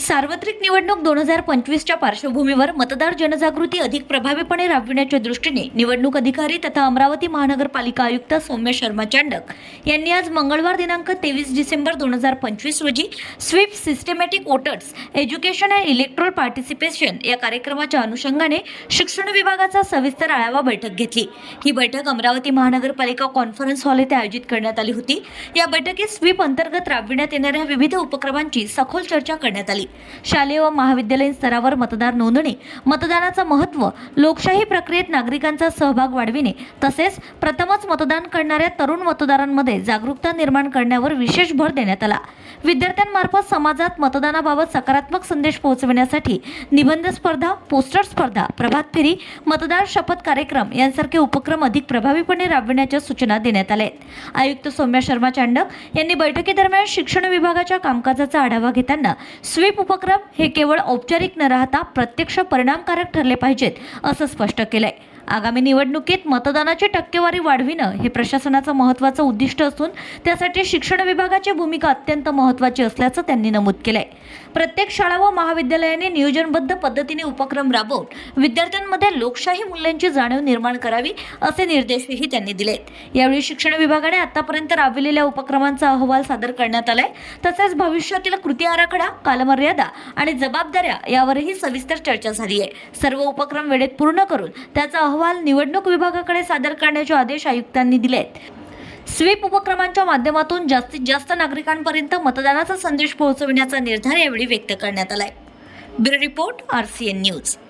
सार्वत्रिक निवडणूक दोन हजार पंचवीसच्या पार्श्वभूमीवर मतदार जनजागृती अधिक प्रभावीपणे राबविण्याच्या दृष्टीने निवडणूक अधिकारी तथा अमरावती महानगरपालिका आयुक्त सौम्य शर्मा चांडक यांनी आज मंगळवार दिनांक तेवीस डिसेंबर दोन हजार पंचवीस रोजी SVEEP systematic voters education and electoral participation या कार्यक्रमाच्या अनुषंगाने शिक्षण विभागाचा सविस्तर आढावा बैठक घेतली. ही बैठक अमरावती महानगरपालिका कॉन्फरन्स हॉल येथे आयोजित करण्यात आली होती. या बैठकीत स्वीप अंतर्गत राबविण्यात येणाऱ्या विविध उपक्रमांची सखोल चर्चा करण्यात आली. शालेय व महाविद्यालयीन स्तरावर मतदार नोंदणी मतदानाचं महत्त्व लोकशाही प्रक्रियेत नागरिकांचा सहभाग वाढविणे तसेच प्रथमच मतदान करणाऱ्या तरुण मतदारांमध्ये जागरूकता निर्माण करण्यावर विशेष भर देण्यात आला. विद्यार्थ्यांमार्फत समाजात मतदानाबाबत सकारात्मक संदेश पोहोचविण्यासाठी निबंध स्पर्धा पोस्टर स्पर्धा प्रभात फेरी मतदार शपथ कार्यक्रम यांसारखे उपक्रम अधिक प्रभावीपणे राबविण्याच्या सूचना देण्यात आल्या आहेत. आयुक्त सौम्या शर्मा चांडक यांनी बैठकीदरम्यान शिक्षण विभागाच्या कामकाजाचा आढावा घेताना स्वीप उपक्रम हे केवळ औपचारिक न राहता प्रत्यक्ष परिणामकारक ठरले पाहिजेत असं स्पष्ट केलंय. आगामी निवडणुकीत मतदानाची टक्केवारी वाढविणं हे प्रशासनाचं महत्त्वाचं उद्दिष्ट असून त्यासाठी शिक्षण विभागाची भूमिका अत्यंत महत्त्वाची असल्याचं त्यांनी नमूद केलंय. प्रत्येक शाळा व महाविद्यालयाने नियोजनबद्ध पद्धतीने उपक्रम राबवून विद्यार्थ्यांमध्ये लोकशाही मूल्यांची जाणीव निर्माण करावी असे निर्देशही त्यांनी दिलेत. यावेळी शिक्षण विभागाने आतापर्यंत राबविलेल्या उपक्रमांचा अहवाल सादर करण्यात आलाय. तसेच भविष्यातील कृती आराखडा कालमर्यादा आणि जबाबदाऱ्या यावरही सविस्तर चर्चा झाली आहे सर्व उपक्रम वेळेत पूर्ण करून त्याचा अहवाल अहवाल निवडणूक विभागाकडे सादर करण्याचे आदेश आयुक्तांनी दिले आहेत स्वीप उपक्रमांच्या माध्यमातून जास्तीत जास्त नागरिकांपर्यंत मतदानाचा संदेश पोहोचविण्याचा निर्धार यावेळी व्यक्त करण्यात आलाय. Bureau report R C N news.